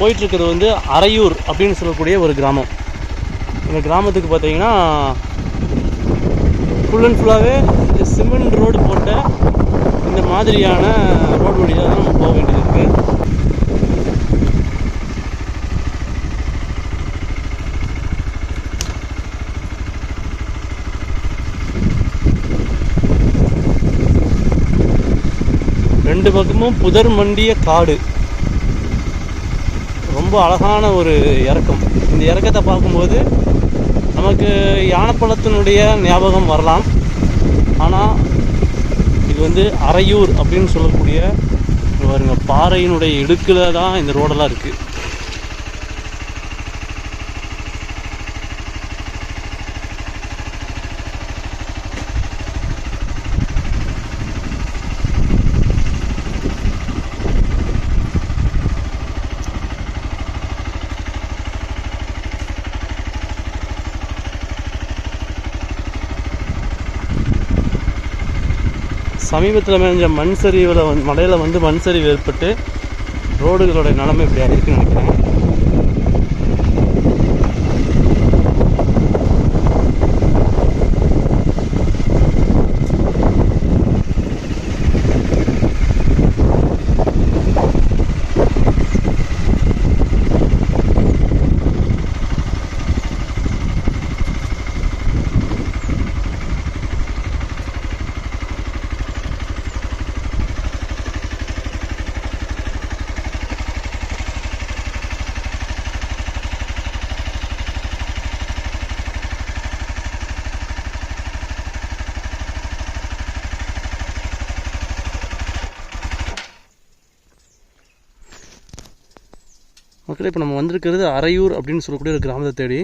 போயிட்டுருக்கிறது வந்து அரையூர் அப்படின்னு சொல்லக்கூடிய ஒரு கிராமம். இந்த கிராமத்துக்கு பார்த்தீங்கன்னா ஃபுல் அண்ட் ஃபுல்லாகவே சிமெண்ட் ரோடு போட்ட இந்த மாதிரியான ரோடு வழியாக தான் நம்ம போக வேண்டியது இருக்குது ரெண்டு பக்கமும் புதர் மண்டிய காடு. ரொம்ப அழகான ஒரு இறக்கம். இந்த இறக்கத்தை பார்க்கும்போது நமக்கு யானைப்பழத்தினுடைய ஞாபகம் வரலாம். ஆனால் இது வந்து அரையூர் அப்படின்னு சொல்லக்கூடிய பாருங்கள் பாறையினுடைய இடுக்கில் தான் இந்த ரோடெல்லாம் இருக்குது சமீபத்தில் மேஞ்ச மண் சரிவில் வந்து மலையில் வந்து மண் சரிவு ஏற்பட்டு ரோடுகளோட நிலைமை இப்படி இருக்குன்னு நினைக்கிறேன். மக்களே இப்போ நம்ம வந்திருக்கிறது அரையூர் அப்படின்னு சொல்லக்கூடிய ஒரு கிராமத்தை தேடி.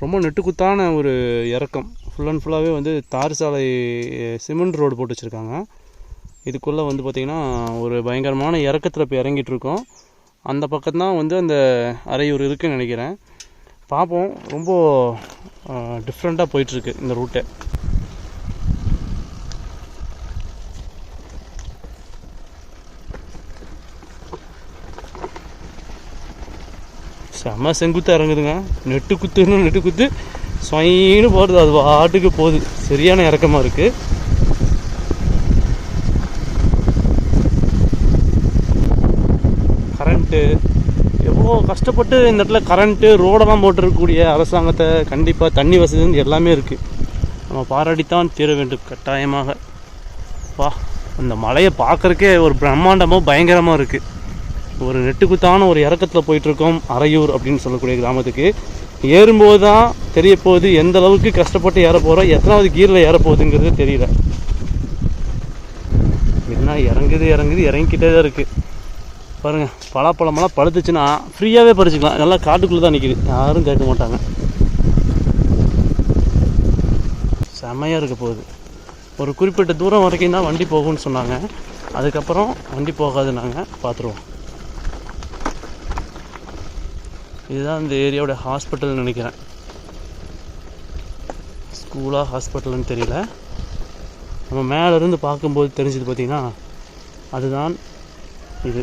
ரொம்ப நெட்டுக்குத்தான ஒரு இறக்கம். ஃபுல் அண்ட் ஃபுல்லாகவே வந்து தார் சாலை சிமெண்ட் ரோடு போட்டு வச்சுருக்காங்க. இதுக்குள்ளே வந்து பார்த்திங்கன்னா ஒரு பயங்கரமான இறக்கத்தில் இப்போ இறங்கிட்டுருக்கோம் அந்த பக்கம் தான் வந்து அந்த அரையூர் இருக்குன்னு நினைக்கிறேன். பார்ப்போம் ரொம்ப டிஃப்ரெண்ட்டாக போயிட்டுருக்கு இந்த ரூட்டை செம்ம செங்குத்தாக இறங்குதுங்க. நெட்டு குத்துன்னு நெட்டு குத்து. சொயின்னு போடுது அது பாட்டுக்கு போகுது. சரியான இறக்கமாக இருக்குது கரண்ட்டு. எவ்வளோ கஷ்டப்பட்டு இந்த இடத்துல கரண்ட்டு ரோடெல்லாம் போட்டிருக்கக்கூடிய அரசாங்கத்தை கண்டிப்பாக தண்ணி வசதி வந்து எல்லாமே இருக்குது நம்ம பாராட்டித்தான் தீர வேண்டும் கட்டாயமாக. வா அந்த மலையை பார்க்குறக்கே ஒரு பிரம்மாண்டமாக பயங்கரமாக இருக்குது ஒரு நெட்டுக்குத்தான ஒரு இறக்கத்தில் போயிட்டுருக்கோம் அரையூர் அப்படின்னு சொல்லக்கூடிய கிராமத்துக்கு. ஏறும்போது தான் தெரிய போகுது எந்த அளவுக்கு கஷ்டப்பட்டு ஏற போகிறோம் எத்தனாவது கீரில் ஏற போகுதுங்கிறது தெரியல. என்ன இறங்குது இறங்குது இறங்கிக்கிட்டே தான் இருக்குது பாருங்கள் பலாப்பழமெல்லாம் பழுத்துச்சுன்னா ஃப்ரீயாகவே பறிச்சுக்கலாம். நல்லா காட்டுக்குள்ளே தான் நிற்கிது யாரும் கேட்க மாட்டாங்க. செம்மையாக இருக்க போகுது. ஒரு குறிப்பிட்ட தூரம் வரைக்கும் தான் வண்டி போகும்னு சொன்னாங்க. அதுக்கப்புறம் வண்டி போகாதுன்னாங்க. பார்த்துருவோம் இதுதான் இந்த ஏரியாவோட ஹாஸ்பிட்டல்னு நினைக்கிறேன். ஸ்கூலாக ஹாஸ்பிட்டல்னு தெரியல. நம்ம மேலேருந்து பார்க்கும்போது தெரிஞ்சது பார்த்திங்கன்னா அதுதான் இது.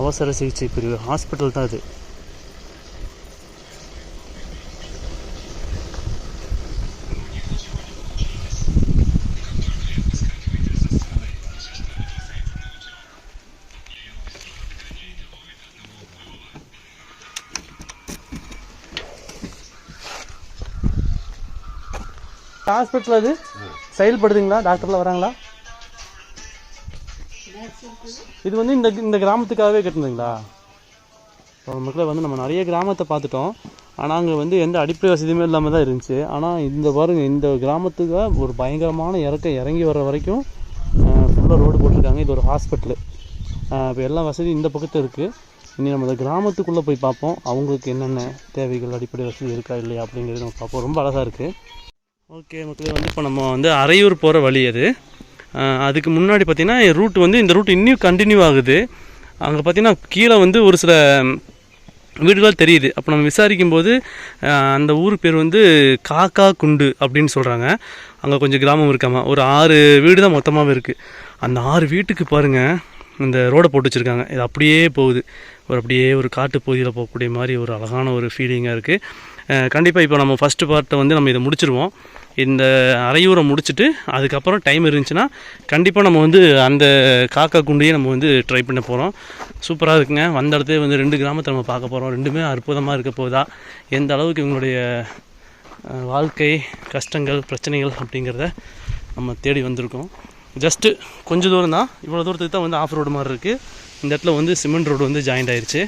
அவசர சிகிச்சை பிரிவு ஹாஸ்பிட்டல் தான் இது ஹாஸ்பிட்டல் அது செயல்படுதுங்களா? டாக்டர்லாம் வராங்களா? இது வந்து இந்த இந்த கிராமத்துக்காகவே கட்டுனதுங்களா? இப்போ மக்களே வந்து நம்ம நிறைய கிராமத்தை பார்த்துட்டோம். ஆனால் அங்கே வந்து எந்த அடிப்படை வசதியுமே இல்லாமல் தான் இருந்துச்சு. ஆனால் இந்த பாருங்க இந்த கிராமத்துக்கு ஒரு பயங்கரமான இறக்க இறங்கி வர்ற வரைக்கும் ஃபுல்லாக ரோடு போட்டிருக்காங்க. இது ஒரு ஹாஸ்பிட்டலு இப்போ எல்லா வசதியும் இந்த பக்கத்தில் இருக்குது இனி நம்ம இந்த கிராமத்துக்குள்ளே போய் பார்ப்போம். அவங்களுக்கு என்னென்ன தேவைகள் அடிப்படை வசதி இருக்கா இல்லையா அப்படிங்கிறது நம்ம பார்ப்போம். ரொம்ப அழகாக இருக்குது ஓகே மக்களே வந்து இப்போ நம்ம வந்து அரையூர் போகிற வழி அது. அதுக்கு முன்னாடி பார்த்திங்கன்னா ரூட் வந்து இந்த ரூட் இன்னும் கண்டினியூ ஆகுது. அங்கே பார்த்தீங்கன்னா கீழே வந்து ஒரு சில வீடுகள் தெரியுது. அப்போ நம்ம விசாரிக்கும் போது அந்த ஊர் பேர் வந்து காக்கா குண்டு அப்படின்னு சொல்கிறாங்க அங்கே கொஞ்சம் கிராமம் இருக்காமா? ஒரு ஆறு வீடு தான் மொத்தமாகவே இருக்குது அந்த ஆறு வீட்டுக்கு பாருங்கள் இந்த ரோடை போட்டு வச்சுருக்காங்க. இது அப்படியே போகுது. ஒரு அப்படியே ஒரு காட்டு பகுதியில் போகக்கூடிய மாதிரி ஒரு அழகான ஒரு ஃபீலிங்காக இருக்குது கண்டிப்பாக இப்போ நம்ம ஃபஸ்ட்டு பார்ட்டை வந்து நம்ம இதை முடிச்சிருவோம். இந்த அரையூரை முடிச்சுட்டு அதுக்கப்புறம் டைம் இருந்துச்சுன்னா கண்டிப்பாக நம்ம வந்து அந்த காக்கா குண்டையே நம்ம வந்து ட்ரை பண்ண போகிறோம் சூப்பராக இருக்குங்க. வந்த இடத்துல வந்து ரெண்டு கிராமத்தை நம்ம பார்க்க போகிறோம் ரெண்டுமே அற்புதமாக இருக்க போதா. எந்த அளவுக்கு இவங்களுடைய வாழ்க்கை கஷ்டங்கள் பிரச்சனைகள் அப்படிங்கிறத நம்ம தேடி வந்திருக்கோம். ஜஸ்ட்டு கொஞ்சம் தூரம் தான். இவ்வளோ தூரத்துக்கு தான் வந்து ஆஃப் ரோடு மாதிரி இருக்குது இந்த இடத்துல வந்து சிமெண்ட் ரோடு வந்து ஜாயிண்ட் ஆயிடுச்சு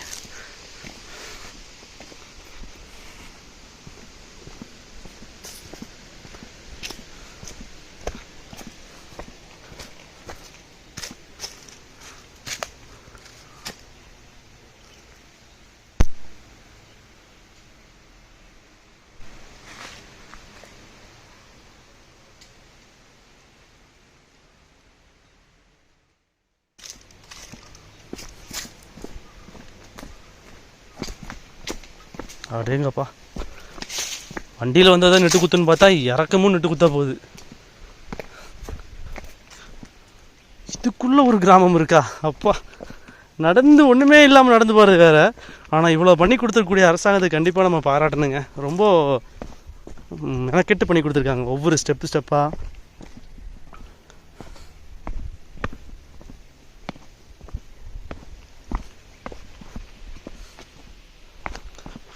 வண்டியில் வந்தால் தான் நெட்டு குத்துன்னு பார்த்தா இறக்கமும் நெட்டு குத்தா போகுது. இதுக்குள்ளே ஒரு கிராமம் இருக்கா? அப்பா நடந்து ஒன்றுமே இல்லாமல் நடந்து போகிறது வேற. ஆனால் இவ்வளோ பண்ணி கொடுத்துருக்கூடிய அரசாங்கத்தை கண்டிப்பாக நம்ம பாராட்டணுங்க. ரொம்ப மெனக்கெட்டு பண்ணி கொடுத்துருக்காங்க. ஒவ்வொரு ஸ்டெப்பு ஸ்டெப்பாக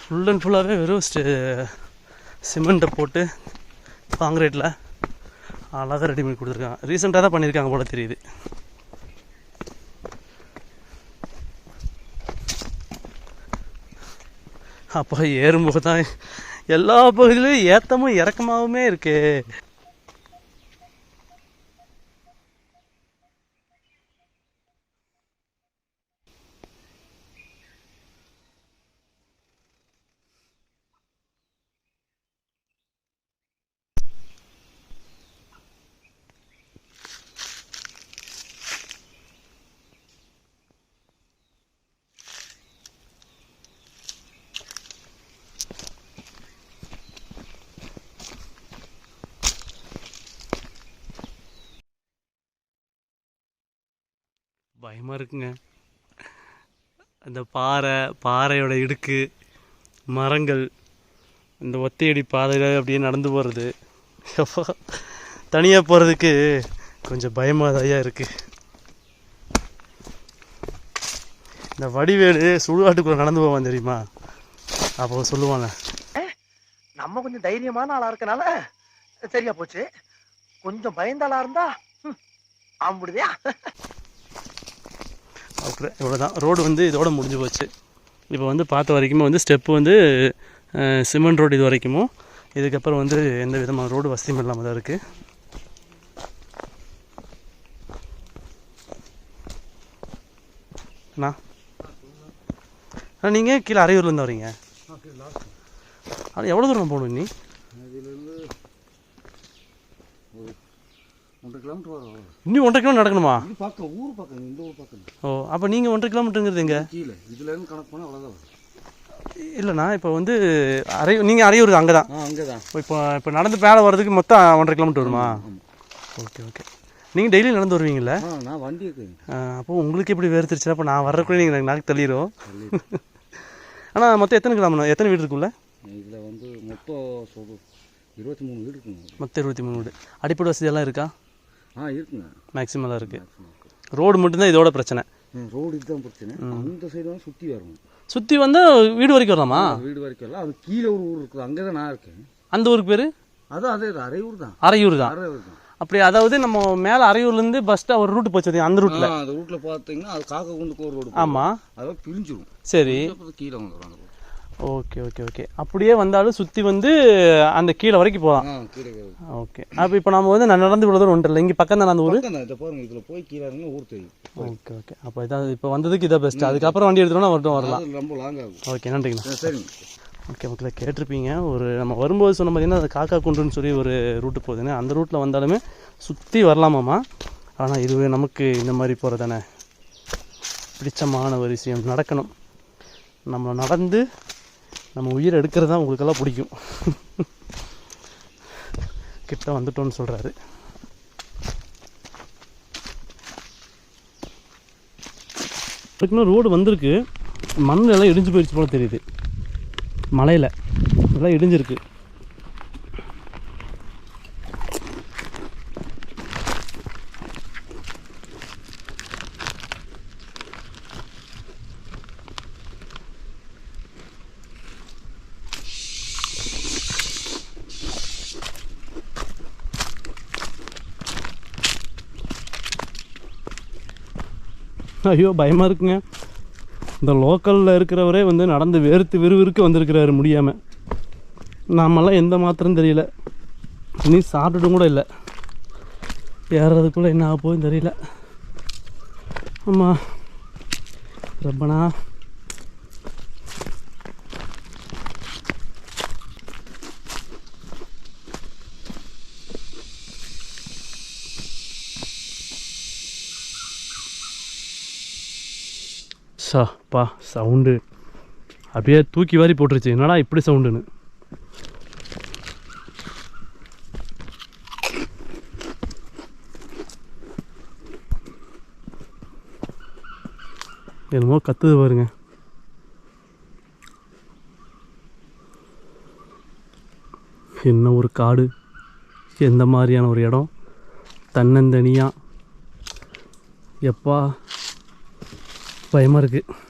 ஃபுல் அண்ட் ஃபுல்லாகவே வெறும் ஸ்டே சிமெண்ட்டை போட்டு காங்கிரீட்டில் அழகாக ரெடி பண்ணி கொடுத்துருக்காங்க. ரீசெண்டாக தான் பண்ணியிருக்காங்க போல தெரியுது. அப்போ ஏறும்போது தான் எல்லா பகுதியிலும் ஏத்தமும் இறக்கமாகவுமே இருக்குது பயமாக இருக்குங்க. அந்த பாறை பாறையோட இடுக்கு மரங்கள் இந்த ஒத்தையடி பாதையில் அப்படியே நடந்து போகிறது தனியாக போகிறதுக்கு கொஞ்சம் பயமாக தான் இருக்குது இந்த வடிவேலு சுடுகாட்டுக்குள்ளே நடந்து போவான் தெரியுமா? அப்போ சொல்லுவாங்க. நம்ம கொஞ்சம் தைரியமான ஆளாக இருக்கனால சரியா போச்சு. கொஞ்சம் பயந்த ஆளா இருந்தா ம், ஆம்பிடுதியா அப்புறம் இவ்வளோதான் ரோடு வந்து இதோட முடிஞ்சு போச்சு. இப்போ வந்து பார்த்த வரைக்குமே வந்து ஸ்டெப்பு வந்து சிமெண்ட் ரோடு இது வரைக்குமோ இதுக்கப்புறம் வந்து எந்த விதமான ரோடு வசதியும் இல்லாமல் தான் இருக்குது அண்ணா. அண்ணா நீங்கள் கீழே அரையூர்லேருந்து வரீங்க. அது எவ்வளோ தூரம் போகணும் நீ இதுலேருந்து ஒரு ஒன்றரை கிலோமீட்டர் வரும் இன்னும் ஒன்றரை கிலோ நடக்கணுமா? இது பக்கம் ஊர் பக்கம் இந்த ஊர் பக்கம். ஓ அப்போ நீங்கள் ஒன்றரை கிலோமீட்டருங்கிறது எங்க? கீழே. இதுலேருந்து கணக்கு பண்ணால் அவ்வளோதான் வரும். இல்லைண்ணா இப்போ வந்து அரையூர் நீங்கள் அரையூர் அங்கே தான் ஆ அங்கே தான் இப்போ இப்போ நடந்து மேலே வர்றதுக்கு மொத்தம் ஒன்றரை கிலோமீட்டர் வருமா? Okay okay. நீங்கள் டெய்லி நடந்து வருவீங்கல்ல? ஆ நான் வண்டி அப்போ உங்களுக்கு எப்படி வேர்த்துருச்சுன்னா அப்போ நான் வர்றக்குள்ளே நீங்கள் எனக்கு நாக்கு தள்ளிடும் ஆனால் மொத்தம் எத்தனை கிராமம் எத்தனை வீடு இருக்குல்ல இதில் வந்து மொத்தம் சொல் இருபத்தி மூணு வீடு இருக்குங்க. மொத்தம் இருபத்தி மூணு வீடு. அடிப்படை வசதியெல்லாம் இருக்கா? ஆ இருக்குங்க. மேக்ஸிமம் தான் இருக்குது ரோடு மட்டும்தான் இதோட பிரச்சனை. ரோடு இதுதான் பிரச்சனை. அந்த சைடு வந்து சுற்றி வரணும். சுற்றி வந்தால் வீடு வரைக்கும் வரலாமா? வீடு வரைக்கும் இல்லை அது கீழே ஒரு ஊர் இருக்குது. அங்கே தான் நான் இருக்கேன். அந்த ஊருக்கு பேர்? அதான் அதே தான். அரை ஊர் தான். அரையூர் தான். அரை ஊர் தான். அப்படி அதாவது நம்ம மேலே அரையூர்லேருந்து பஸ்ட்டு ஒரு ரூட்டு போச்சு? அந்த ரூட்டில் அந்த ரூட்டில் பார்த்தீங்கன்னா அது காக்கா குண்டுக்கு ஒரு ரோடு ஆமாம் அதெல்லாம் பிரிஞ்சிரும். சரி. கீழே வந்துடும் ரோடு ஓகே ஓகே ஓகே. அப்படியே வந்தாலும் சுற்றி வந்து அந்த கீழே வரைக்கும் போகலாம். ஓகே. அப்போ இப்போ நம்ம வந்து நான் நடந்து இவ்வளோ தூரம் ஒன்றில் இங்கே பக்கம் தான் அந்த ஊர். தான் பாருங்க இதில் போய் கீழே இறங்க ஊர் தெரியும். Okay okay. அப்போ இதான் இப்போ வந்ததுக்கு இதான் பெஸ்ட் அதுக்கப்புறம் வண்டி எடுத்துட்டோம்னா வரட்டும் வரலாம். அது ரொம்ப லாங் ஆகும். ஓகே நன்றிங்கண்ணா. சரிங்க. ஓகே மக்களே கேட்டிருப்பீங்க. ஒரு நம்ம வரும்போது சொன்ன பார்த்தீங்கன்னா அந்த காக்கா குண்டுன்னு சொல்லி ஒரு ரூட்டு போகுதுன்னு. அந்த ரூட்டில் வந்தாலுமே சுற்றி வரலாமாம்மா? ஆனால் இதுவே நமக்கு இந்த மாதிரி போகிறதானே பிடிச்சமான ஒரு விஷயம். நடக்கணும். நம்ம நடந்து நம்ம உயிர் எடுக்கிறது தான் உங்களுக்கெல்லாம் பிடிக்கும். கிட்ட வந்துட்டோன்னு சொல்கிறாரு அதுக்குன்னு ரோடு வந்திருக்கு. மண் எல்லாம் இடிஞ்சு போயிடுச்சு போல் தெரியுது. மலையில். இதெல்லாம் இடிஞ்சிருக்கு. ஐயோ பயமாக இருக்குங்க. இந்த லோக்கலில் இருக்கிறவரே வந்து நடந்து வேர்த்து விறுவிறுக்க வந்திருக்கிறாரு முடியாமல் நாமெல்லாம் எந்த மாத்திரம் தெரியல. இனி சாப்பிட்டுட்டும் கூட இல்லை. ஏறுறதுக்குள்ளே என்ன ஆக போகுதுன்னு தெரியல. ஆமாம் ரப்பனா அப்பா சவுண்டு. அப்படியே தூக்கி வாரி போட்டுருச்சு. என்னடா இப்படி சவுண்டுன்னு? என்னமோ கத்துது பாருங்க. என்ன ஒரு காடு. எந்த மாதிரியான ஒரு இடம். தன்னந்தனியாக எப்பா பயமாக இருக்குது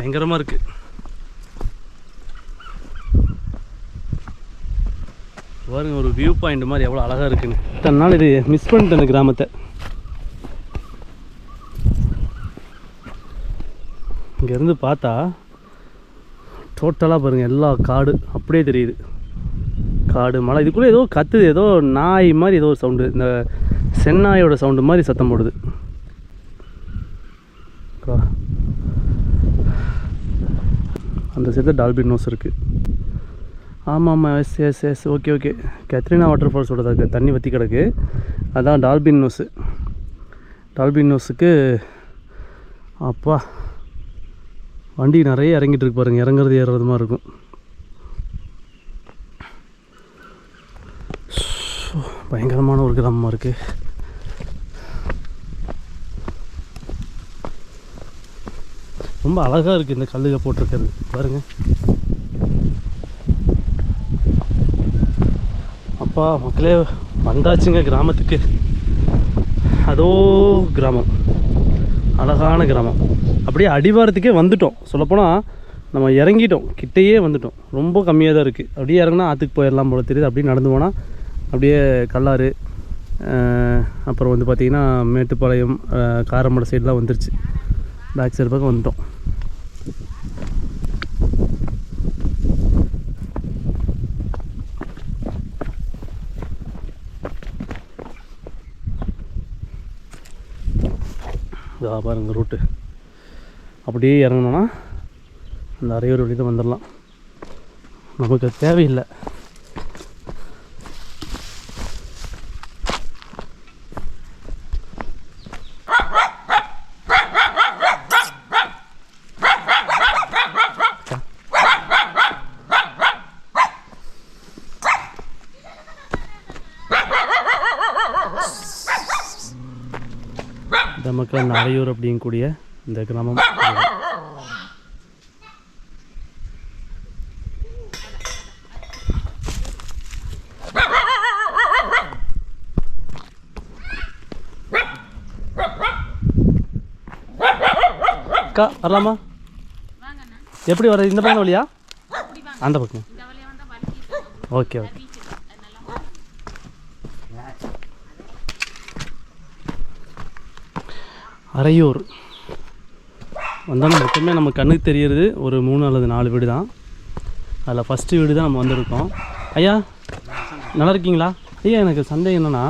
பயங்கரமாக இருக்குது பாருங்க ஒரு வியூ பாயிண்ட் மாதிரி எவ்வளோ அழகாக இருக்குன்னு. இத்தனை நாள் இது மிஸ் பண்ணிட்டேன் இந்த கிராமத்தை. இங்கேருந்து பார்த்தா டோட்டலாக பாருங்கள் எல்லா காடு அப்படியே தெரியுது. காடு மலை இதுக்குள்ளே ஏதோ கத்துது ஏதோ நாய் மாதிரி ஏதோ ஒரு சவுண்டு இந்த சென்னாயோட சவுண்டு மாதிரி சத்தம் போடுது. சேர்த்து டால்பின் நோஸ் இருக்குது ஆமாம் ஆமாம் yes yes yes okay okay Katrina water ஃபால்ஸோட இருக்குது தண்ணி வற்றி கிடக்கு. அதான் டால்பின் நோஸு டால்பின் நோஸுக்கு அப்பா வண்டி நிறைய இறங்கிட்டு இருக்கு பாருங்க. இறங்குறது ஏறுறது மாதிரி இருக்கும். பயங்கரமான ஒரு கிராமமாக இருக்குது ரொம்ப அழகாக இருக்குது இந்த கல்லுக போட்டிருக்கிறது. பாருங்கள் அப்பா மக்களே வந்தாச்சுங்க கிராமத்துக்கு. அதோ கிராமம். அழகான கிராமம். அப்படியே அடிவாரத்துக்கே வந்துட்டோம். சொல்லப்போனால் நம்ம இறங்கிட்டோம். கிட்டேயே வந்துட்டோம். ரொம்ப கம்மியாக தான் இருக்குது அப்படியே இறங்கினா ஆற்றுக்கு போயிடலாம் போல தெரியுது. அப்படியே நடந்து போனால் அப்படியே கல்லாறு அப்புறம் வந்து பார்த்திங்கன்னா மேட்டுப்பாளையம் காரமடை சைடெலாம் வந்துருச்சு. பேக் சைடு பக்கம் வந்துட்டோம். இதா பாருங்க ரூட்டு அப்படியே இறங்கினோன்னா அந்த அரையூர் வழி தான் வந்துடலாம் நமக்கு தேவையில்லை. அரையூர் அப்படிங்கக்கூடிய இந்த கிராமம். அக்கா வரலாமா? எப்படி வர இந்த பக்கம் வழியா? அந்த பக்கம். Okay okay. அரையூர் வந்தாலும் மொத்தமே நம்ம கண்ணுக்கு தெரியறது ஒரு மூணு அல்லது நாலு வீடு தான் அதில் ஃபஸ்ட்டு வீடு தான் நம்ம வந்திருக்கோம். ஐயா நல்லா இருக்கீங்களா? ஐயா எனக்கு சந்தேகம் என்னென்னா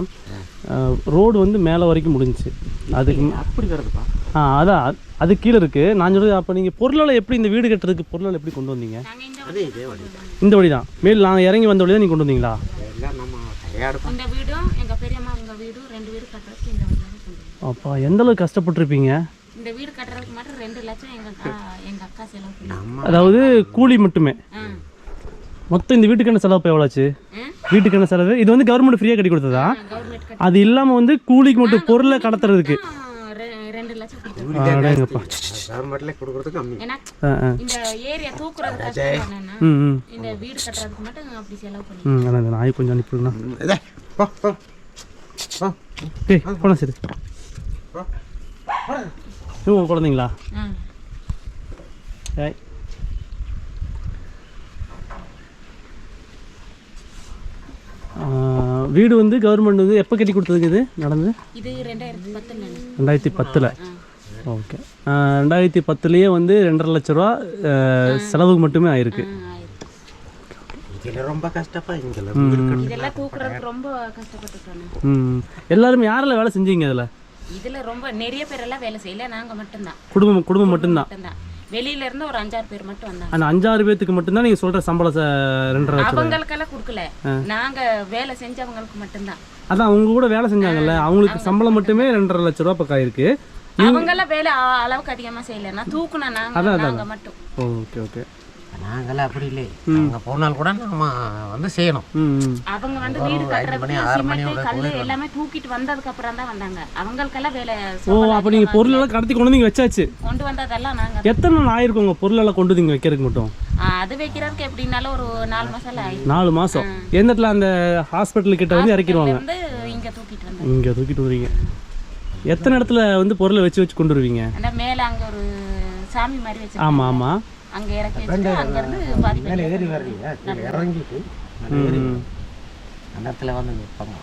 ரோடு வந்து மேலே வரைக்கும் முடிஞ்சுச்சு. அதுக்கு அப்படி வருதுப்பா ஆ அதான் அது- அது கீழே இருக்குது நான் சொல்றது அப்போ நீங்கள் பொருளால் எப்படி இந்த வீடு கட்டுறதுக்கு பொருளால் எப்படி கொண்டு வந்தீங்க? அதே இதே வழி இந்த வழி தான் மேல் நாங்கள் இறங்கி வந்த வழி தான் நீங்கள் கொண்டு வந்தீங்களா எல்லாம் நம்ம கையாடு இந்த வீடும் எங்க பெரியம்மா உங்க வீடும் ரெண்டு வீடு கட்டுறதுக்கு இந்த வழியாக கொண்டு வந்தோம். அப்பா எந்த அளவுக்கு கஷ்டப்பட்டிருப்பீங்க? இந்த வீடு கட்டுறதுக்கு மட்டும் ரெண்டு லட்சம் எங்க அக்கா எங்க அக்கா செலவு அதாவது கூலி மட்டுமே. மொத்தம் இந்த வீட்டுக்கான செலவு இப்போ எவ்வளோச்சு ஆ? வீட்டுக்கான செலவு இது வந்து கவர்மெண்ட் ஃப்ரீயாக கட்டி கொடுத்ததா? கவர்மெண்ட் கட்டி அது இல்லாமல் வந்து கூலிக்கு மட்டும் பொருளை கடத்துறதுக்கு. ரெண்டு லட்சம் நாய் கொஞ்சம் போனா சரி இவங்க குழந்தைங்களா? ஏய். ஆ, வீடு வந்து கவர்மெண்ட் வந்து எப்போ கட்டி கொடுத்ததுங்க இது? நடந்து? இது ரெண்டாயிரத்தி பத்துல. ரெண்டாயிரத்தி பத்தில். ஓகே. ரெண்டாயிரத்தி பத்துலேயே வந்து ரெண்டரை லட்ச ரூபா செலவுக்கு மட்டுமே ஆயிருக்கு. ரொம்ப கஷ்டப்பா எல்லாருமே யாரெல்லாம் வேலை செஞ்சீங்க அதில் இதுல ரொம்ப நிறைய பேர் எல்லாம் வேலை செய்யல நாங்க மட்டும்தான். குடும்பம் குடும்பம் மட்டும்தான். மட்டும்தான். வெளியில இருந்து ஒரு அஞ்சாறு பேர் மட்டும் வந்தாங்க. அந்த அஞ்சாறு பேத்துக்கு மட்டும்தான் நீங்கள் சொல்கிற சம்பளம் ரெண்டரை லட்சம். அவங்களுக்கெல்லாம் கொடுக்கல. நாங்க வேலை செஞ்சவங்களுக்கு மட்டும்தான். அதான் அவங்க கூட வேலை செஞ்சாங்கல்ல அவங்களுக்கு சம்பளம் மட்டுமே ரெண்டரை லட்ச ரூபா பக்கம் ஆயிருக்கு அவங்கெல்லாம் வேலை அளவுக்கு அதிகமா செய்யல நான் தூக்குனா நாங்க நாங்க மட்டும். Okay okay. நாங்கெல்லாம் அப்படி இல்லை அங்க போனால் கூட நம்ம வந்து செய்யணும். அவங்க வந்து வீடு கட்டுறதுக்கு சிமெண்ட் கல்லு எல்லாமே தூக்கிட்டு வந்ததுக்கு அப்புறம் தான் வந்தாங்க. அவங்களுக்கெல்லாம் வேலை ஓ அப்போ நீங்கள் பொருளெல்லாம் கடத்தி கொண்டு வந்து இங்கே வச்சாச்சு. கொண்டு வந்ததெல்லாம் நாங்க எத்தனை நாள் ஆயிருக்கும் உங்கள் பொருளெல்லாம் கொண்டு வந்து இங்கே வைக்கிறதுக்கு மட்டும்? அது வைக்கிறதுக்கு எப்படின்னாலும் ஒரு நாலு மாசம் ஆயிடும் நாலு மாதம் எந்த இடத்துல அந்த ஹாஸ்பிட்டல் கிட்ட வந்து இறக்கிடுவாங்க? இங்க தூக்கிட்டு வந்தோம் இங்கே தூக்கிட்டு வருவீங்க. எத்தனை இடத்துல வந்து பொருளை வச்சு வச்சு கொண்டு வருவீங்க? மேல அங்க ஒரு சாமி மாதிரி வச்சு ஆமாம் ஆமாம் அங்க இறக்கி வச்சுட்டு அங்க இருந்து பாதி ஏறி வரலையா கீழே இறங்கிட்டு ம். அந்த இடத்துல வந்து நிற்பாங்க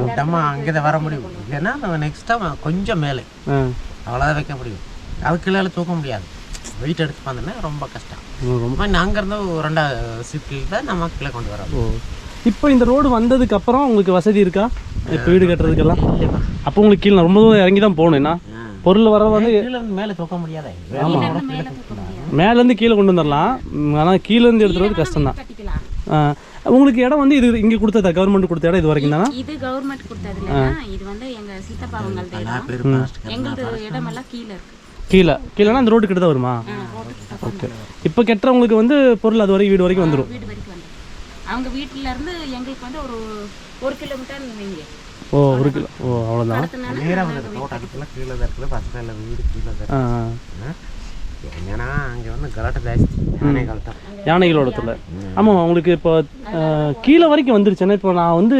விட்டோமா அங்கே தான் வர முடியும். இல்லைன்னா நம்ம நெக்ஸ்ட் டைம் கொஞ்சம் மேலே. அவ்வளோதான் வைக்க முடியும். அது கீழே தூக்க முடியாது. வெயிட் எடுத்து பார்த்தோன்னா ரொம்ப கஷ்டம். ரொம்ப நம்ம அங்கேருந்து ரெண்டாவது ஷிஃப்டில் தான் நம்ம கீழே கொண்டு வரோம் ஓ. இப்போ இந்த ரோடு வந்ததுக்கு அப்புறம் உங்களுக்கு வசதி இருக்கா? இப்போ வீடு கட்டுறதுக்கெல்லாம்? அப்போ உங்களுக்கு கீழே ரொம்ப தூரம் இறங்கி தான் போகணும். என்ன? பொருள் வர வந்து கீழே இருந்து மேலே தூக்க முடியாதே. மேலேருந்து கீழே கொண்டு வந்துடலாம். ஆனால் கீழேருந்து எடுத்துகிட்டு வந்து கஷ்டம் தான் கட்டிக்கலாம். உங்களுக்கு இடம் வந்து இது இங்கே கொடுத்ததா? கவர்மெண்ட் கொடுத்த இடம் இது வரைக்கும் தானே? இது கவர்மெண்ட் கொடுத்தது இது வந்து எங்க சித்தப்பா இடம். கீழே இருக்கு. கீழே. கீழேனா அந்த ரோடு கிட்ட தான் வருமா ஓகே இப்போ கட்டுறவங்களுக்கு வந்து பொருள் அது வரைக்கும் வீடு வரைக்கும் வந்துடும் அவங்க வீட்டுல இருந்து எங்களுக்கு வந்து ஒரு ஒரு கிலோமீட்டர் ஓ ஒரு கிலோ ஓ அவ்வளோதான் நேராக வந்து தோட்டத்துக்குள்ள கீழே தான் இருக்குது. பக்கத்தில் வீடு கீழே தான் என்னன்னா அங்கே வந்து கலாட்டை ஜாஸ்தி. யானை கலட்டம் யானைகளோட தொல்லை. ஆமாம் உங்களுக்கு இப்போ கீழே வரைக்கும் வந்துருச்சுன்னா இப்போ நான் வந்து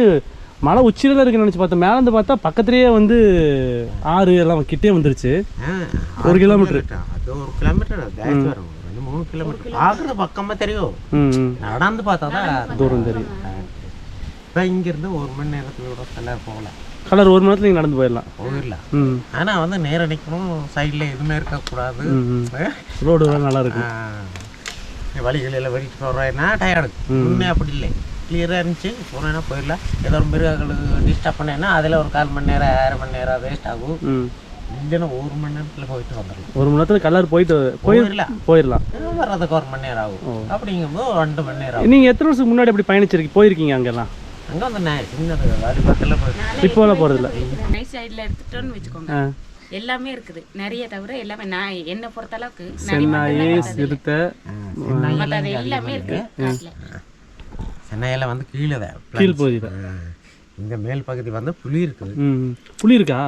மலை உச்சியில் தான் இருக்குன்னு நினச்சி பார்த்தேன். மேலே இருந்து பார்த்தா பக்கத்துலேயே வந்து ஆறு எல்லாம் கிட்டே வந்துருச்சு. ஒரு கிலோமீட்டர் அது ஒரு கிலோமீட்டர் ஜாஸ்தி வரும். ரெண்டு மூணு கிலோமீட்டர் பார்க்குறது பக்கமாக தெரியும். நடந்து பார்த்தா தான் தூரம் தெரியும். இப்போ இங்கேருந்து ஒரு மணி நேரத்துல கூட எல்லாம் போகலாம். கலர் ஒரு மணி நேரத்தில் நீங்கள் நடந்து போயிடலாம். போயிடலாம். ஆனால் வந்து நேரம் நிற்கணும் சைடில் எதுவுமே இருக்கக்கூடாது. ரோடு நல்லா இருக்கு வழிகளில் வெடிட்டு போகிறேன்னா டயர்டு முன்னே அப்படி இல்லை. கிளியராக இருந்துச்சு. போனேன்னா போயிடலாம். ஏதோ ஒரு மிருகங்களுக்கு டிஸ்டர்ப் பண்ணேன்னா அதில் ஒரு கால் மணி நேரம் அரை மணி நேரம் வேஸ்ட் ஆகும். இல்லைன்னா ஒரு மணி நேரத்தில் போயிட்டு வந்துடலாம். ஒரு மணி நேரத்தில் கலர் போயிட்டு போய் போயிடலாம். போயிடலாம். வர்றதுக்கு ஒரு மணி நேரம் ஆகும். அப்படிங்கும்போது ரெண்டு மணி நேரம் நீங்கள் எத்தனை வருஷத்துக்கு முன்னாடி அப்படி பயணிச்சிருக்கீங்க போயிருக்கீங்க அங்கெல்லாம்? அங்கே வந்து சின்னது வாடி பக்கத்தில் இப்போலாம் போகிறதில்ல நைட் சைடில் எடுத்துட்டோன்னு வச்சுக்கோங்க. எல்லாமே இருக்குது. நிறைய தவிர எல்லாமே நான் என்னை பொறுத்த அளவுக்கு சென்னாயி சிறுத்தை எல்லாமே இருக்கு சென்னையில் வந்து கீழே கீழ் பகுதியில் இந்த மேல் பகுதி வந்து புளி இருக்குது. ம் புளி இருக்கா?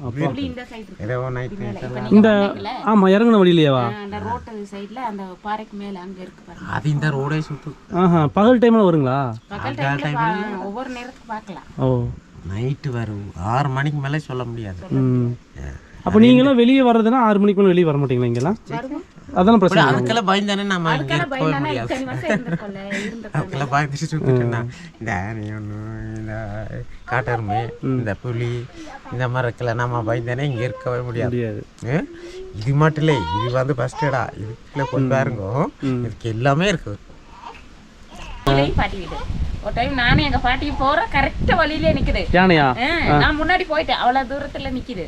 அப்போ. புளி இந்த சைடு இருக்கு. ஏதோ நைட் இந்த ஆமாம் இறங்கின வழியிலேயேவா அந்த ரோட்டு சைடுல அந்த பாறைக்கு மேல அங்க இருக்கு பாருங்க. அது இந்த ரோடே சுத்து. ஆஹா பகல் டைமில் வருங்களா? பகல் டைம்ல ஒவ்வொரு நேரத்துக்கு பார்க்கலாம் ஓ. நைட்டு வரும். ஆறு மணிக்கு மேலே சொல்ல முடியாது. ம். அப்போ நீங்களாம் வெளியே வர்றதுன்னா ஆறு மணிக்கு மேலே வெளியே வர மாட்டீங்களா இங்கெல்லாம்? அதெல்லாம் பிரச்சனை. அதுக்கெல்லாம் பயந்தானே நம்ம அதுக்கெல்லாம் பயந்துட்டு சுற்றிட்டுனா இந்த ஆனி ஒன்று இந்த காட்டெருமை இந்த புலி இந்த மாதிரி இருக்கல நம்ம பயந்தானே இங்கே இருக்கவே முடியாது? இது மட்டும் இல்லை இது வந்து ஃபஸ்ட்டடா இதுக்குள்ள போய் பாருங்க இதுக்கு எல்லாமே இருக்குது வழியிலையும் பாட்டி வீடு ஒரு டைம் நானும் எங்க பாட்டியும் போறோம் கரெக்டா வழியிலே நிக்குது. யானையா? நான் முன்னாடி போயிட்டேன். அவ்வளவு தூரத்துல நிக்குது.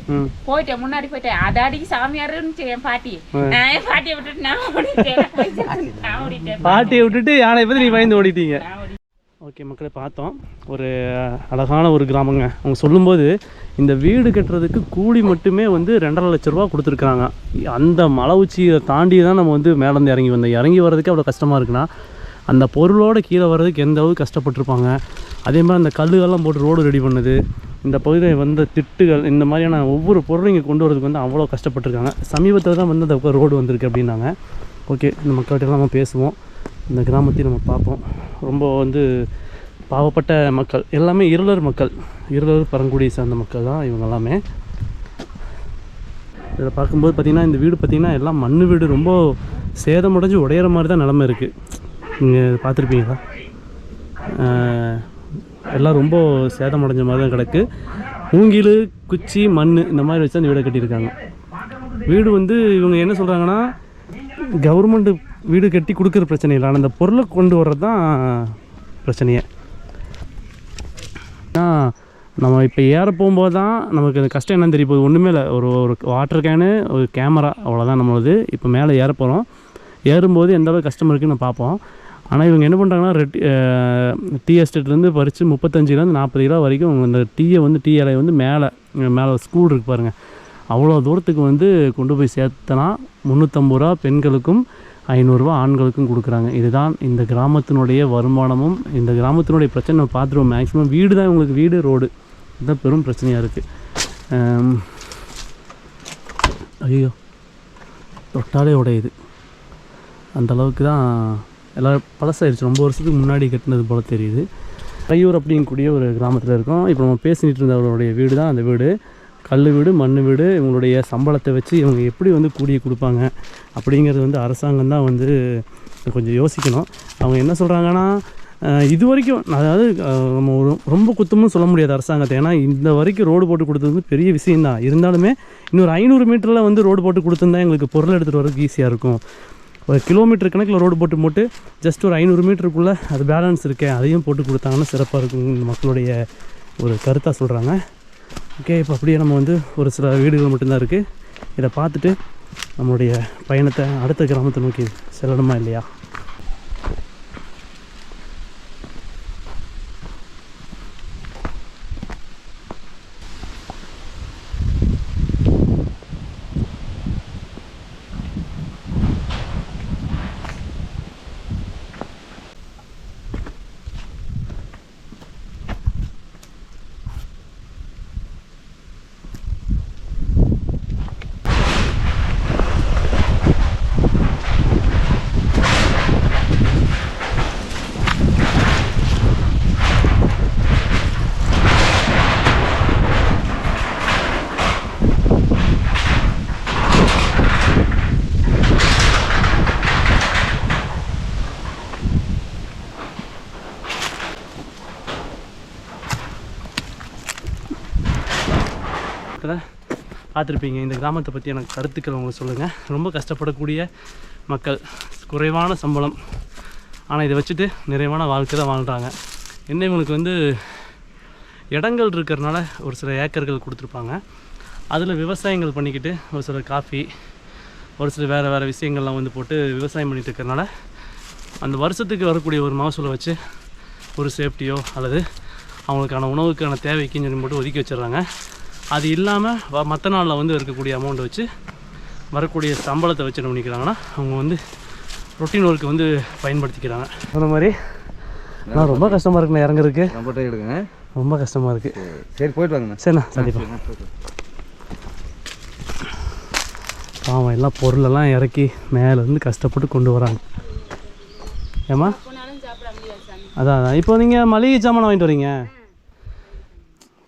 போயிட்டேன் முன்னாடி போயிட்டேன். அதாடி சாமியாருன்னு என் பாட்டி. நான் பாட்டியை விட்டுட்டு நான் ஓடிட்டேன். பாட்டியை விட்டுட்டு யானை பற்றி நீ பயந்து ஓடிட்டீங்க. ஓகே மக்களை பார்த்தோம். ஒரு அழகான ஒரு கிராமங்க. அவங்க சொல்லும்போது இந்த வீடு கட்டுறதுக்கு கூலி மட்டுமே வந்து ரெண்டரை லட்ச ரூபா கொடுத்துருக்காங்க அந்த மலை உச்சியை தாண்டி தான் நம்ம வந்து மேலேருந்து இறங்கி வந்தோம். இறங்கி வர்றதுக்கே அவ்வளோ கஷ்டமாக இருக்குன்னா அந்த பொருளோட கீழே வர்றதுக்கு எந்த அளவுக்கு கஷ்டப்பட்டிருப்பாங்க. அதே மாதிரி அந்த கல்லுகள்லாம் போட்டு ரோடு ரெடி பண்ணுது. இந்த பகுதியில் வந்த திட்டுகள் இந்த மாதிரியான ஒவ்வொரு பொருளும் இங்கே கொண்டு வரதுக்கு வந்து அவ்வளோ கஷ்டப்பட்டுருக்காங்க. சமீபத்தில் தான் வந்து அந்த ரோடு வந்திருக்கு அப்படின்னாங்க. ஓகே இந்த மக்கள்கிட்ட நம்ம பேசுவோம். இந்த கிராமத்தையும் நம்ம பார்ப்போம். ரொம்ப வந்து பாவப்பட்ட மக்கள் எல்லாமே இருளர் மக்கள். இருளர் பரங்குடியை சார்ந்த மக்கள் தான் இவங்க எல்லாமே. இதில் பார்க்கும்போது பார்த்திங்கன்னா இந்த வீடு பார்த்திங்கன்னா எல்லாம் மண் வீடு ரொம்ப சேதமடைஞ்சு உடையிற மாதிரி தான் நிலமை இருக்குது நீங்கள் பார்த்துருப்பீங்களா? எல்லாம் ரொம்ப சேதமடைஞ்ச மாதிரி தான் கிடக்கு. மூங்கில் குச்சி மண் இந்த மாதிரி வச்சு அந்த வீடை கட்டியிருக்காங்க. வீடு வந்து இவங்க என்ன சொல்கிறாங்கன்னா கவர்மெண்ட் வீடு கட்டி கொடுக்குற பிரச்சனை இல்லை. ஆனால் அந்த பொருளை கொண்டு வர்றது தான் பிரச்சனையே. நம்ம இப்போ ஏற போகும்போது தான் நமக்கு அந்த கஷ்டம் என்னன்னு தெரிய போகுது. ஒன்றுமே இல்லை. ஒரு ஒரு வாட்டர் கேனு ஒரு கேமரா அவ்வளோதான் நம்மளது. இப்போ மேலே ஏற போகிறோம் ஏறும்போது எந்த அளவுக்கு கஷ்டம் இருக்குன்னு பார்ப்போம். ஆனால் இவங்க என்ன பண்ணுறாங்கன்னா ரெட் டீ எஸ்டேட்லேருந்து பறித்து முப்பத்தஞ்சுலேருந்து நாற்பது கிலோ வரைக்கும் அவங்க டீயை வந்து டீ இலையை வந்து மேலே மேலே ஸ்கூல் இருக்கு பாருங்கள் அவ்வளோ தூரத்துக்கு வந்து கொண்டு போய் சேர்த்தனா முந்நூற்றம்பது ரூபா பெண்களுக்கும் ஐநூறுரூவா ஆண்களுக்கும் கொடுக்குறாங்க. இதுதான் இந்த கிராமத்தினுடைய வருமானமும் இந்த கிராமத்தினுடைய பிரச்சனை நம்ம பார்த்துருவோம். மேக்ஸிமம் வீடு தான் இவங்களுக்கு வீடு ரோடு. இதுதான் பெரும் பிரச்சனையாக இருக்குது ஐயோ தொட்டாலே உடையுது. அந்த அளவுக்கு தான் எல்லாம் பழசாயிருச்சு. ரொம்ப வருஷத்துக்கு முன்னாடி கட்டினது போல் தெரியுது. கையூர் அப்படிங்கக்கூடிய ஒரு கிராமத்தில் இருக்கோம். இப்போ நம்ம பேசிக்கிட்டு இருந்தவருடைய வீடு தான் அந்த வீடு. கல் வீடு மண் வீடு இவங்களுடைய சம்பளத்தை வச்சு இவங்க எப்படி வந்து கூடிய கொடுப்பாங்க அப்படிங்கிறது வந்து அரசாங்கம் தான் வந்து கொஞ்சம் யோசிக்கணும். அவங்க என்ன சொல்கிறாங்கன்னா இது வரைக்கும் அதாவது நம்ம ஒரு ரொம்ப குத்தமும் சொல்ல முடியாது அரசாங்கத்தை. ஏன்னா இந்த வரைக்கும் ரோடு போட்டு கொடுத்தது வந்து பெரிய விஷயம்தான். இருந்தாலுமே இன்னொரு ஐநூறு மீட்டரில் வந்து ரோடு போட்டு கொடுத்துருந்தா எங்களுக்கு பொருள் எடுத்துகிட்டு வரதுக்கு ஈஸியாக இருக்கும். ஒரு கிலோமீட்டர் கணக்கில் ரோடு போட்டு போட்டு ஜஸ்ட் ஒரு ஐநூறு மீட்டருக்குள்ளே அது பேலன்ஸ் இருக்கே அதையும் போட்டு கொடுத்தாங்கன்னா சிறப்பாக இருக்கும் மக்களுடைய ஒரு கருத்தாக சொல்கிறாங்க ஓகே இப்போ அப்படியே நம்ம வந்து ஒரு சில வீடுகள் மட்டும்தான் இருக்குது இதை பார்த்துட்டு நம்மளுடைய பயணத்தை அடுத்த கிராமத்தை நோக்கி செல்லணுமா இல்லையா இதில் பார்த்துருப்பீங்க இந்த கிராமத்தை பற்றி எனக்கு கருத்துக்கள் உங்களுக்கு சொல்லுங்கள் ரொம்ப கஷ்டப்படக்கூடிய மக்கள். குறைவான சம்பளம். ஆனால் இதை வச்சுட்டு நிறைவான வாழ்க்கை தான் வாழ்கிறாங்க என்ன இவங்களுக்கு வந்து இடங்கள் இருக்கிறனால ஒரு சில ஏக்கர்கள் கொடுத்துருப்பாங்க. அதில் விவசாயங்கள் பண்ணிக்கிட்டு ஒரு சில காஃபி ஒரு சில வேறு வேறு விஷயங்கள்லாம் வந்து போட்டு விவசாயம் பண்ணிகிட்டு இருக்கிறனால அந்த வருஷத்துக்கு வரக்கூடிய ஒரு மகசூலை வச்சு ஒரு சேஃப்டியோ அல்லது அவங்களுக்கான உணவுக்கான தேவைக்குன்னு சொல்லி போட்டு ஒதுக்கி வச்சிடுறாங்க. அது இல்லாமல் மற்ற நாளில் வந்து இருக்கக்கூடிய அமௌண்ட்டை வச்சு வரக்கூடிய சம்பளத்தை வச்சு என்ன பண்ணிக்கிறாங்கன்னா அவங்க வந்து ரொட்டீன் ஒர்க்கு வந்து பயன்படுத்திக்கிறாங்க. அந்த மாதிரி நான் ரொம்ப கஷ்டமாக இருக்குண்ணே இறங்குறதுக்கு. ரொம்ப டயர்டுங்க ரொம்ப கஷ்டமாக இருக்குது சரி போயிட்டு வாங்கண்ணா. சரிண்ணா சந்திப்பா பாவம் எல்லாம் பொருளெல்லாம் இறக்கி மேலேருந்து கஷ்டப்பட்டு கொண்டு வராங்க. ஏம்மா? அதான் அதான். இப்போ நீங்கள் மளிகை சாமான் வாங்கிட்டு வரீங்க?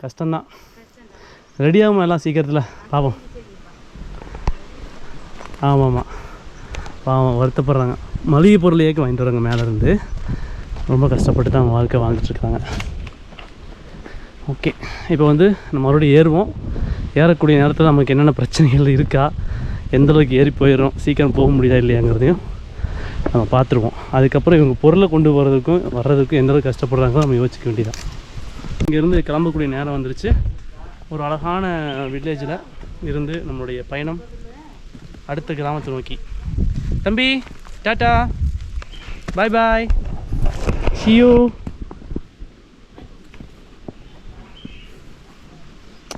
கஷ்டம்தான். ரெடியாகும் எல்லாம் சீக்கிரத்தில்? பாவம் ஆமாம். ஆமாம் பாவம் வருத்தப்படுறாங்க. மளிகை பொருள் ஏக்க வாங்கிட்டு வராங்க மேலேருந்து. ரொம்ப கஷ்டப்பட்டு தான் வாழ்க்கை வாழ்ந்துட்டுருக்காங்க ஓகே. இப்போ வந்து நம்ம மறுபடியும் ஏறுவோம். ஏறக்கூடிய நேரத்தில் நமக்கு என்னென்ன பிரச்சனைகள் இருக்கா? எந்த அளவுக்கு ஏறி போயிடும் சீக்கிரம் போக முடியுதா இல்லையாங்கிறதையும் நம்ம பார்த்துருவோம். அதுக்கப்புறம் இவங்க பொருளை கொண்டு போகிறதுக்கும் வர்றதுக்கும் எந்த அளவுக்கு கஷ்டப்படுறாங்களோ நம்ம யோசிக்க வேண்டியதான் இங்கேருந்து கிளம்பக்கூடிய நேரம் வந்துருச்சு. ஒரு அழகான வில்லேஜில் இருந்து நம்மளுடைய பயணம் அடுத்த கிராமத்தை நோக்கி. தம்பி tata bye bye. See you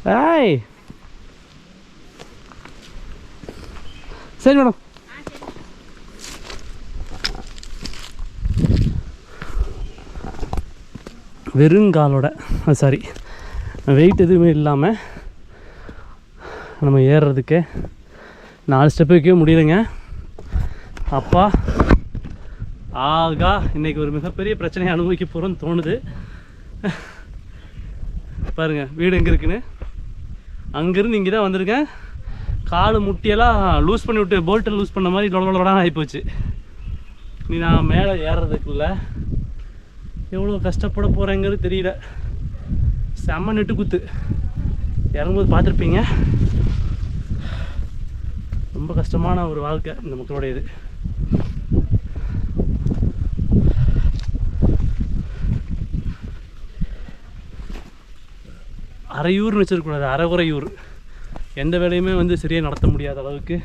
hi சரி மேடம். வெறுங்காலோட சாரி வெயிட் எதுவுமே இல்லாமல் நம்ம ஏறுறதுக்கு நாலு ஸ்டெப்பு வைக்கவே முடியலைங்க. அப்பா ஆகா இன்றைக்கி ஒரு மிகப்பெரிய பிரச்சனையை அனுபவிக்க போகிறோன்னு தோணுது. பாருங்கள் வீடு எங்கே இருக்குன்னு? அங்கேருந்து இங்கே தான் வந்திருக்கேன். காலு முட்டியெல்லாம் லூஸ் பண்ணி விட்டு போல்ட்டை லூஸ் பண்ண மாதிரி லொட ஆகிப்போச்சு நீ நான் மேலே ஏறுறதுக்குள்ள எவ்வளோ கஷ்டப்பட போகிறேங்கிறது தெரியல. செம்ம நெட்டு குத்து. இறங்கும்போது பார்த்துருப்பீங்க. ரொம்ப கஷ்டமான ஒரு வாழ்க்கை இந்த மக்களுடையது. அரையூர்னு வச்சிருக்கக்கூடாது அரைகுறையூர் எந்த வேலையுமே வந்து சரியாக நடத்த முடியாத அளவுக்கு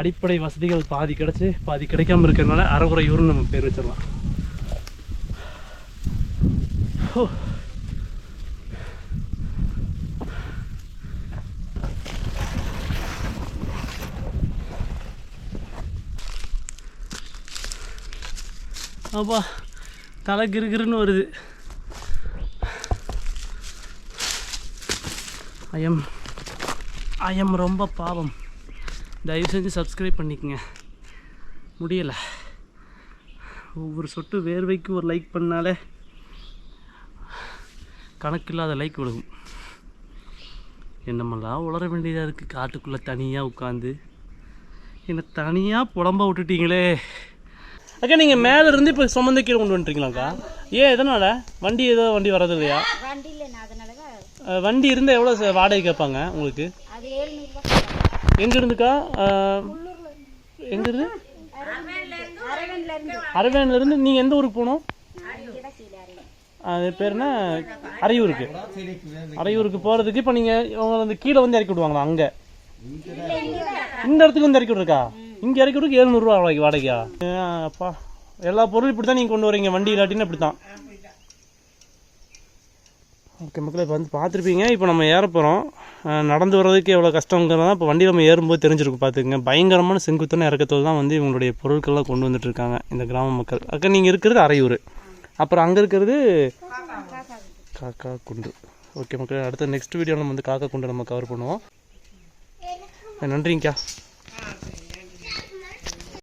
அடிப்படை வசதிகள் பாதி கிடச்சி பாதி கிடைக்காம இருக்கிறதுனால அரைகுறையூர்னு நம்ம பேர் வச்சிடலாம். ஓ அப்பா தலை கிருகிருன்னு வருது. ஐயம் ஐயம் ரொம்ப பாவம். தயவு செஞ்சு சப்ஸ்கிரைப் பண்ணிக்கங்க. முடியலை. ஒவ்வொரு சொட்டு வேர்வைக்கு ஒரு லைக் பண்ணாலே கணக்கில்லாத லைக் விழுகும். என்னமெல்லாம் உளர வேண்டியதாக இருக்குது காட்டுக்குள்ளே தனியாக உட்காந்து என்னை தனியாக புலம்ப விட்டுட்டீங்களே. அக்கா நீங்கள் மேலே இருந்து இப்போ சுமந்து கீழே கொண்டு வந்துட்டீங்களாக்கா? ஏன் எதனால்? வண்டி ஏதோ வண்டி வர்றது இல்லையா வண்டி இருந்தால் எவ்வளோ வாடகை கேட்பாங்க உங்களுக்கு? அது ஏழ்நூறுபா எங்க இருந்துக்கா எங்க இருந்து அரவன்ல இருந்து. அரவேன்ல இருந்து. நீங்க எந்த ஊருக்கு போகணும்? அது பேர் என்ன? அரையூருக்கு அரையூருக்கு போறதுக்கு இப்போ நீங்க உங்களை வந்து கீழே வந்து இறக்கி விடுவாங்களா அங்க? இந்த இடத்துக்கு வந்து இறக்கி விட்ருக்கா இங்கே இறக்கிறதுக்கு எழுநூறுவா வாடகை வாடகையா? அப்பா. எல்லா பொருளும் இப்படி தான் நீங்கள் கொண்டு வரீங்க. வண்டி இல்லாட்டின்னு இப்படி தான் ஓகே மக்களே இப்போ வந்து பார்த்துருப்பீங்க. இப்போ நம்ம ஏற போகிறோம் நடந்து வர்றதுக்கு எவ்வளோ கஷ்டங்கிறதா இப்போ வண்டி நம்ம ஏறும்போது தெரிஞ்சிருக்கும். பார்த்துக்குங்க பயங்கரமான செங்குத்தான இறக்கத்தில் தான் வந்து இவங்களுடைய பொருட்கள்லாம் கொண்டு வந்துட்டுருக்காங்க இந்த கிராம மக்கள். அக்கா நீங்கள் இருக்கிறது அரையூர். அப்புறம் அங்கே இருக்கிறது காக்கா குண்டு ஓகே மக்கள் அடுத்த நெக்ஸ்ட் வீடியோ நம்ம வந்து காக்கா குண்டு நம்ம கவர் பண்ணுவோம். நன்றிங்கக்கா.